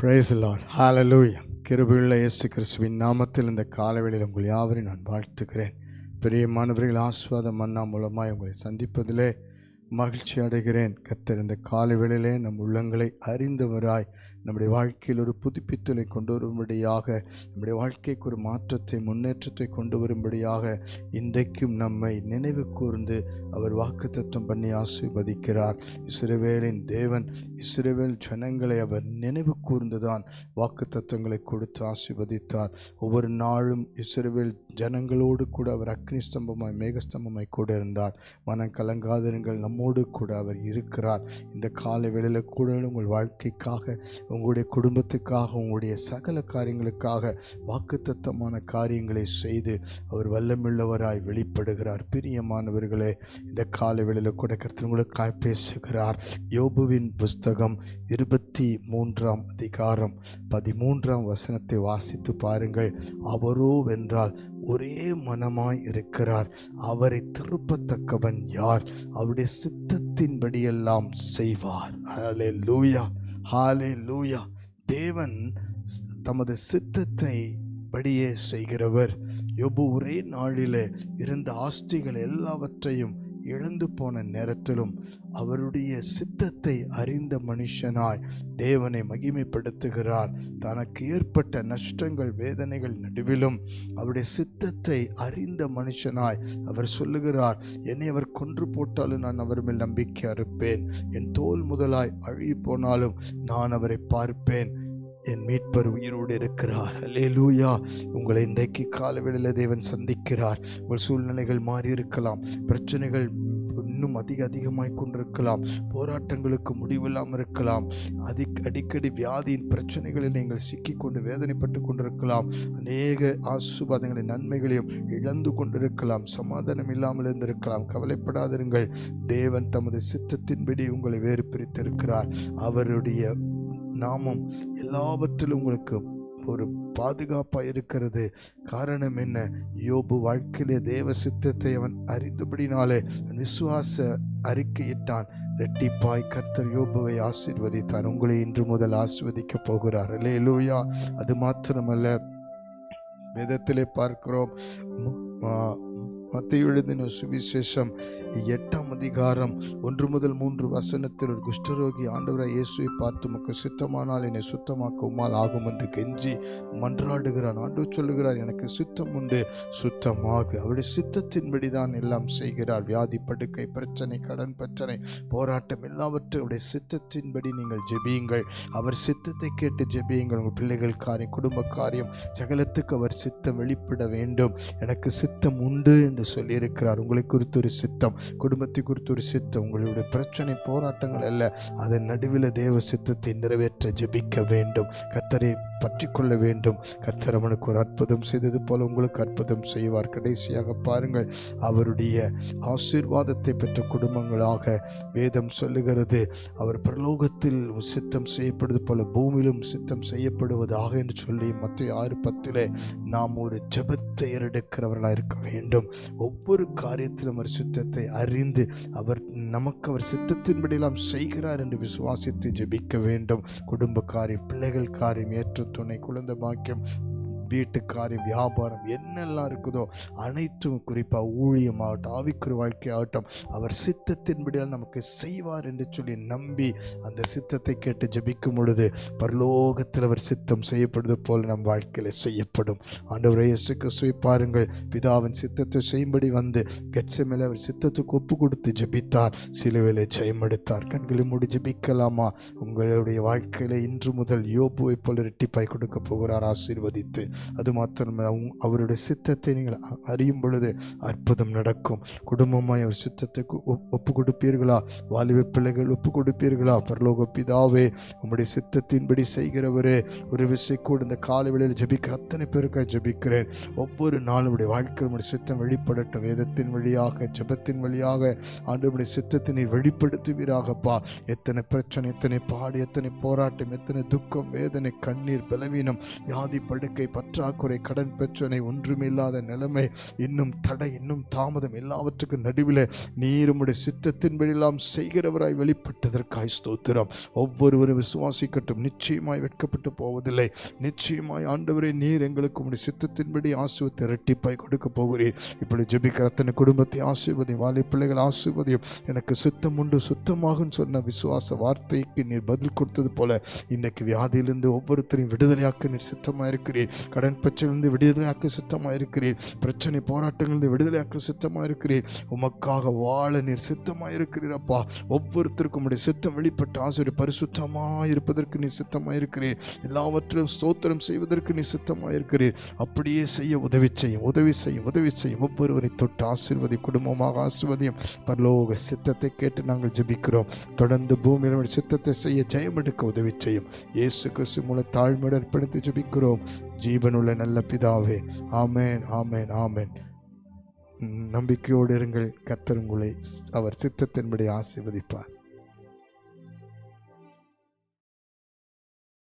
Price Lord ஹாலலூயா கிருபையுள்ள இயேசு கிறிஸ்துவின் நாமத்தில் இந்த காலவெளியில் உங்கள் யாவரையும் நான் வாழ்த்துக்கிறேன் பெரிய மாணவர்கள் ஆஸ்வாத மன்னா மூலமாக உங்களை சந்திப்பதிலே மகிழ்ச்சி அடைகிறேன். கர்த்தர் இந்த காலவேளையிலே நம் உள்ளங்களை அறிந்தவராய் நம்முடைய வாழ்க்கையில் ஒரு புதுப்பித்தலை கொண்டு வரும்படியாக நம்முடைய வாழ்க்கைக்கு ஒரு மாற்றத்தை முன்னேற்றத்தை கொண்டு வரும்படியாக இன்றைக்கும் நம்மை நினைவு கூர்ந்து அவர் வாக்குத்தத்தம் பண்ணி ஆசீர்வதிக்கிறார். இஸ்ரேவேலின் தேவன் இஸ்ரேவேல் ஜனங்களை அவர் நினைவு கூர்ந்துதான் வாக்குத்தத்தங்களை கொடுத்து ஆசீர்வதித்தார். ஒவ்வொரு நாளும் இஸ்ரவேல் ஜனங்களோடு கூட அவர் அக்னி ஸ்தம்பமாய் மேகஸ்தம்பமாய் கூட இருந்தார். மனம் கலங்காதிருங்கள் நம்மோடு கூட அவர் இருக்கிறார். இந்த காலை வேளையில் கூட உங்கள் வாழ்க்கைக்காக உங்களுடைய குடும்பத்துக்காக உங்களுடைய சகல காரியங்களுக்காக வாக்குத்தத்தமான காரியங்களை செய்து அவர் வல்லமுள்ளவராய் வெளிப்படுகிறார். பிரியமானவர்களே இந்த காலை வேளையில் கூட கருத்தினங்களுக்காய் பேசுகிறார். யோபுவின் புஸ்தகம் இருபத்தி மூன்றாம் அதிகாரம் பதிமூன்றாம் வசனத்தை வாசித்து பாருங்கள். அவரோ வென்றால் ஒரே மனமாய் இருக்கிறார். அவரை திருப்பத்தக்கவன் யார்? அவருடைய சித்தத்தின்படியெல்லாம் செய்வார். ஹாலே லூயா ஹாலே லூயா தேவன் தமது சித்தத்தை படியே செய்கிறவர். யோபு ஒரே நாளிலே இருந்த ஆஸ்திகள் எல்லாவற்றையும் இழந்து போன நேரத்திலும் அவருடைய சித்தத்தை அறிந்த மனுஷனாய் தேவனை மகிமைப்படுத்துகிறார். தனக்கு ஏற்பட்ட நஷ்டங்கள் வேதனைகள் நடுவிலும் அவருடைய சித்தத்தை அறிந்த மனுஷனாய் அவர் சொல்லுகிறார் என்னை அவர் கொன்று போட்டாலும் நான் அவர் மேல் நம்பிக்கை அறுப்பேன். என் தோல் முதலாய் அழுகி போனாலும் நான் அவரை பார்ப்பேன். என் மீட்பர் உயிரோடு இருக்கிறார். அல்லேலூயா உங்களை இன்றைக்கு காலவெளியில் தேவன் சந்திக்கிறார். உங்கள் சூழ்நிலைகள் மாறி இருக்கலாம் பிரச்சனைகள் இன்னும் அதிக அதிகமாய் கொண்டிருக்கலாம். போராட்டங்களுக்கு முடிவில்லாமல் இருக்கலாம். அதிக் அடிக்கடி வியாதியின் பிரச்சனைகளில் நீங்கள் சிக்கிக்கொண்டு வேதனைப்பட்டு கொண்டிருக்கலாம். அநேக ஆசுபாதங்களின் நன்மைகளையும் இழந்து கொண்டிருக்கலாம். சமாதானம் இல்லாமல் இருந்திருக்கலாம். கவலைப்படாதிருங்கள். தேவன் தமது சித்தத்தின்படி உங்களை வேறு பிரித்திருக்கிறார். அவருடைய நாமும் எல்லாவற்றிலும் உங்களுக்கு ஒரு பாதுகாப்பாக இருக்கிறது. காரணம் என்ன? யோபு வாழ்க்கையிலே தேவ சித்தத்தை அவன் அறிந்தபடினாலே விசுவாச அறிக்கையிட்டான். ரெட்டிப்பாய் கர்த்தர் யோபுவை ஆசீர்வதித்தார். உங்களை இன்று முதல் ஆசீர்வதிக்க போகிறார். அல்லேலூயா அது மாத்திரமல்ல வேதத்திலே பார்க்கிறோம் மத்திய எழுதின சுவிசேஷம் எட்டாம் அதிகாரம் ஒன்று முதல் மூன்று வசனத்தில் ஒரு குஷ்டரோகி ஆண்டவராய் இயேசுவை பார்த்து உமக்கு சுத்தமானால் என்னை சுத்தமாக்க உமால் ஆகும் என்று கெஞ்சி மன்றாடுகிறான். ஆண்டு சொல்லுகிறார் எனக்கு சுத்தம் உண்டு சுத்தமாக. அவருடைய சித்தத்தின்படி தான் எல்லாம் செய்கிறார். வியாதி படுக்கை பிரச்சனை கடன் பிரச்சனை போராட்டம் எல்லாவற்றையும் அவருடைய சித்தத்தின்படி நீங்கள் ஜெபியுங்கள். அவர் சித்தத்தை கேட்டு ஜெபியுங்கள். உங்கள் பிள்ளைகள் காரியம் குடும்ப காரியம் சகலத்துக்கு அவர் சித்தம் வெளிப்பட வேண்டும். எனக்கு சித்தம் உண்டு என்று சொல்லியிருக்கிறார். உங்களை குறித்து ஒரு சித்தம் குடும்பத்தை குறித்து ஒரு சித்தம் உங்களுடைய பிரச்சனை போராட்டங்கள் அல்ல அதன் நடுவில் தேவ சித்தத்தை நிறைவேற்ற ஜெபிக்க வேண்டும். கத்தரை பற்றி கொள்ள வேண்டும். கர்த்தர் அவனுக்கு ஒரு அற்புதம் செய்தது போல உங்களுக்கு அற்புதம் செய்வார். கடைசியாக பாருங்கள் அவருடைய ஆசீர்வாதத்தை பெற்ற குடும்பங்களாக வேதம் சொல்லுகிறது. அவர் பிரலோகத்தில் சித்தம் செய்யப்படுவது போல பூமியிலும் சித்தம் செய்யப்படுவதாக என்று சொல்லி மற்ற ஆறு பத்திலே நாம் ஒரு ஜெபத்தை ஏறெடுக்கிறவர்களாக இருக்க வேண்டும். ஒவ்வொரு காரியத்திலும் அவர் சித்தத்தை அறிந்து அவர் நமக்கு அவர் சித்தத்தின்படியெல்லாம் செய்கிறார் என்று விசுவாசித்து ஜெபிக்க வேண்டும். குடும்ப காரியம் பிள்ளைகள் காரியம் ஏற்று துணை குழந்தை பாக்கியம். வீட்டு காரியம் வியாபாரம் என்னெல்லாம் இருக்குதோ அனைத்தும் குறிப்பாக ஊழியமாகட்டும் ஆவிக்குரிய வாழ்க்கை ஆகட்டும் அவர் சித்தத்தின்படியால் நமக்கு செய்வார் என்று சொல்லி நம்பி அந்த சித்தத்தை கேட்டு ஜபிக்கும் பொழுது பரலோகத்தில் அவர் சித்தம் செய்யப்படுவது போல் நம் வாழ்க்கையில் செய்யப்படும். ஆண்டவரை இயேசு கிறிஸ்துவை பாருங்கள். பிதாவின் சித்தத்தை செய்யும்படி வந்து கட்சமேல அவர் சித்தத்துக்கு ஒப்பு கொடுத்து ஜெபித்தார். சிலுவையில் ஜெயமெடுத்தார் கண்களை மூடி ஜெபிக்கலாமா? உங்களுடைய வாழ்க்கையில் இன்று முதல் யோபுவை போல ரெட்டிப்பாய் கொடுக்க போகிறார். ஆசீர்வதித்து அது மாத்திரமல்ல அவருடைய சித்தத்தை நீங்கள் அறியும் பொழுது அற்புதம் நடக்கும். குடும்பமாய் அவர் சித்தத்துக்கு ஒப்பு கொடுப்பீர்களா வாலிப பிள்ளைகள் ஒப்பு கொடுப்பீர்களா பரலோக பிதாவே உம்முடைய சித்தத்தின்படி செய்கிறவரே ஒரு விசை கூட இந்த காலை வேளையில் ஜெபிக்கிற அத்தனை பேருக்காக ஜபிக்கிறேன். ஒவ்வொரு நாளும் உடைய வாழ்க்கை உடைய சித்தம் வெளிப்படட்டும். வேதத்தின் வழியாக ஜெபத்தின் வழியாக ஆண்டு சித்தத்தினை வெளிப்படுத்துவீராகப்பா. எத்தனை பிரச்சனை எத்தனை பாடு எத்தனை போராட்டம் எத்தனை துக்கம் வேதனை கண்ணீர் பலவீனம் வியாதி படுக்கை பற்ற பற்றாக்குறை கடன் பிரச்சனை ஒன்றுமில்லாத நிலைமை இன்னும் தடை இன்னும் தாமதம் எல்லாவற்றுக்கும் நடுவில் நீர் சித்தத்தின் சித்தத்தின்படியெல்லாம் செய்கிறவராய் வெளிப்பட்டதற்காய் ஸ்தோத்திரம். ஒவ்வொருவரும் விசுவாசிக்கட்டும் நிச்சயமாய் வெட்கப்பட்டு போவதில்லை. நிச்சயமாய் ஆண்டவரே நீர் எங்களுக்கு உடைய சித்தத்தின்படி ஆசுவத்தை இரட்டிப்பாய் கொடுக்க போகிறீர். இப்படி ஜெபிக்கிற அத்தனை குடும்பத்தை ஆசிர்வதி வாலி பிள்ளைகள் ஆசீர்வதியும். எனக்கு சுத்தம் உண்டு சுத்தமாகும் சொன்ன விசுவாச வார்த்தைக்கு நீர் பதில் கொடுத்தது போல இன்னைக்கு வியாதியிலிருந்து ஒவ்வொருத்தரையும் விடுதலையாக்க நீர் சித்தமாக இருக்கிறீர் கடன் பிரச்சனையிலிருந்து விடுதலையாக்க சித்தமாக இருக்கிறீர் பிரச்சனை போராட்டங்களிலிருந்து விடுதலையாக்க சித்தமாக இருக்கிறீர் உமக்காக வாழ நீர் சித்தமாக இருக்கிறீர் அப்பா. ஒவ்வொருத்தருக்கும் உடைய சித்தம் வெளிப்பட்ட ஆசிரியர் பரிசுத்தமாக இருப்பதற்கு நீ சித்தமாக இருக்கிறீர் எல்லாவற்றிலும் ஸ்தோத்திரம் செய்வதற்கு நீ சித்தமாக இருக்கிறீர் அப்படியே செய்ய உதவி செய்யும் உதவி செய்யும் உதவி செய்யும். ஒவ்வொருவரை தொட்டு ஆசீர்வதி குடும்பமாக ஆசிர்வதியும். பரலோக சித்தத்தை கேட்டு நாங்கள் ஜெபிக்கிறோம். தொடர்ந்து பூமியில் சித்தத்தை செய்ய ஜெயம் எடுக்க உதவி செய்யும். இயேசு கிறிஸ்து மூல தாழ்மையுடன் அர்ப்பணித்து ஜெபிக்கிறோம். ஜீவனுள்ள நல்ல பிதாவே. ஆமேன் ஆமேன் ஆமேன். நம்பிக்கையோடு இருங்கள். கத்தர் உங்களை அவர் சித்தத்தின்படி ஆசிர்வதிப்பார்.